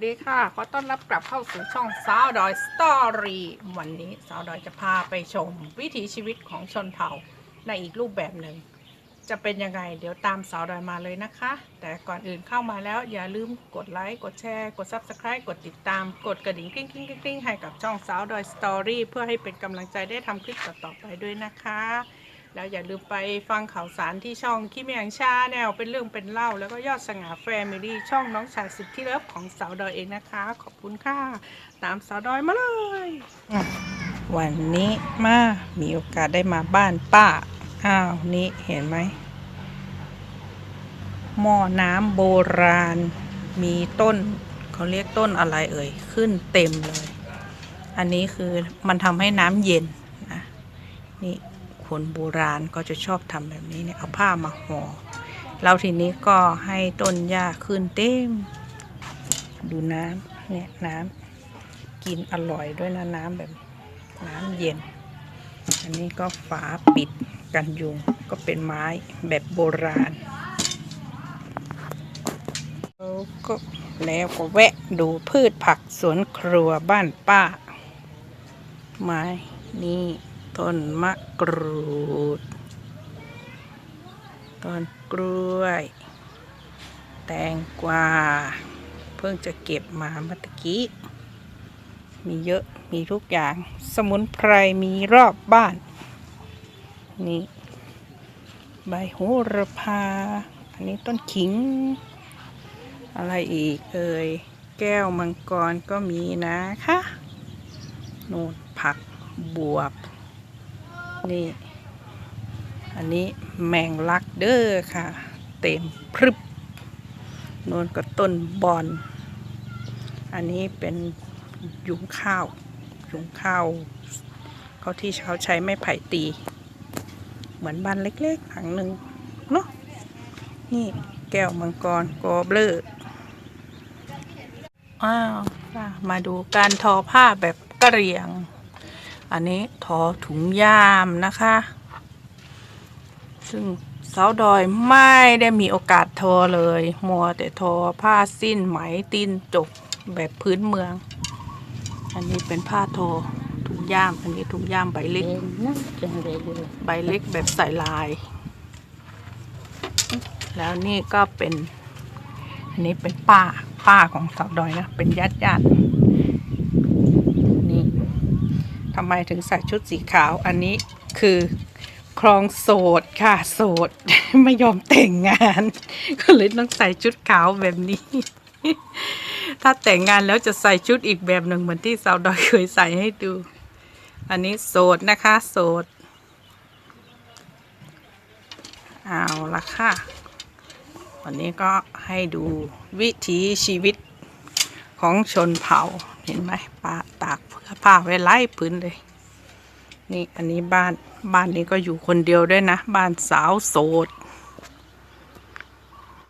วัสดีค่ะ ขอต้อนรับกลับเข้าสู่ช่องสาวดอยสตอรี่วันนี้สาวดอยจะพาไปชม วิถีชีวิตของชนเผ่าในอีกรูปแบบหนึ่ง จะเป็นยังไง เดี๋ยวตามสาวดอยมาเลยนะคะ แต่ก่อนอื่นเข้ามาแล้วอย่าลืมกดไลค์ กดแชร์ กด Subscribe กดติดตาม กดกระดิ่งกริ๊งกริ๊งกริ๊งกริ๊งให้กับช่องสาวดอยสตอรี่เพื่อให้เป็นกำลังใจได้ทำคลิปต่อๆไปด้วยนะคะ แล้วอย่าลืมไปฟังข่าวสารที่ช่องคิมยังชาแนลเป็นเรื่องเป็นเล่า แล้วก็ยอดสง่าแฟมิลี่ช่องน้องชายสุดที่เลิฟของสาวดอยเองนะคะ ขอบคุณค่ะ ตามสาวดอยมาเลย วันนี้มามีโอกาสได้มาบ้านป้า อ้าวนี่เห็นไหมหม้อน้ำโบราณ มีต้นเขาเรียกต้นอะไรเอ่ย ขึ้นเต็มเลย อันนี้คือมันทำให้น้ำเย็นนะนี่ คนโบราณก็จะชอบทำแบบนี้เนี่ยเอาผ้ามาห่อแล้วทีนี้ก็ให้ต้นหญ้าขึ้นเต็ม ดูน้ำเนี่ยน้ำกินอร่อยด้วยนะน้ำแบบน้ำเย็น อันนี้ก็ฝาปิดกันยุงก็เป็นไม้แบบโบราณแล้วก็แล้วก็แวะดูพืชผักสวนครัวบ้านป้า ไม้นี่ ต้นมะกรูด ต้นกล้วย แตงกวา เพิ่งจะเก็บมาเมื่อกี้ มีเยอะ มีทุกอย่าง สมุนไพรมีรอบบ้าน นี่ ใบโหระพา อันนี้ต้นขิง อะไรอีกเอ่ย แก้วมังกรก็มีนะคะ โนูนผักบวบ นี่ อันนี้แมงลักเด้อค่ะ เต็มพรึบโนนก็ต้นบอน อันนี้เป็นยุงข้าว ยุงข้าวเขาที่เขาใช้ไม้ไผ่ตี เหมือนบ้านเล็กๆหลังหนึ่งเนาะนี่แก้วมังกรกอเลออ้าว มาดูการทอผ้าแบบกระเรียง อันนี้ทอถุงยามนะคะ ซึ่งสาวดอยไม่ได้มีโอกาสทอเลยมัวแต่ทอผ้าสิ้นไหมตีนจกแบบพื้นเมือง อันนี้เป็นผ้าทอถุงย่าม อันนี้ถุงย่ามใบเล็กนะใบเล็กแบบใส่ลาย แล้วนี่ก็เป็น อันนี้เป็นป้าป้าของสาวดอยนะ เป็นญาติญาตินี่ ทำไมถึงใส่ชุดสีขาวอันนี้คือครองโสดค่ะโสด ไม่ยอมแต่งงาน ก็เลยต้องใส่ชุดขาวแบบนี้ ถ้าแต่งงานแล้วจะใส่ชุดอีกแบบหนึ่งเหมือนที่สาวดอยเคยใส่ให้ดู อันนี้โสดนะคะโสดเอาละค่ะ วันนี้ก็ให้ดูวิถีชีวิตของชนเผ่าเห็นไหมป้า ผ้าไว้ไล่พื้นเลย นี่อันนี้บ้านบ้านนี้ก็อยู่คนเดียวด้วยนะ บ้านสาวโสด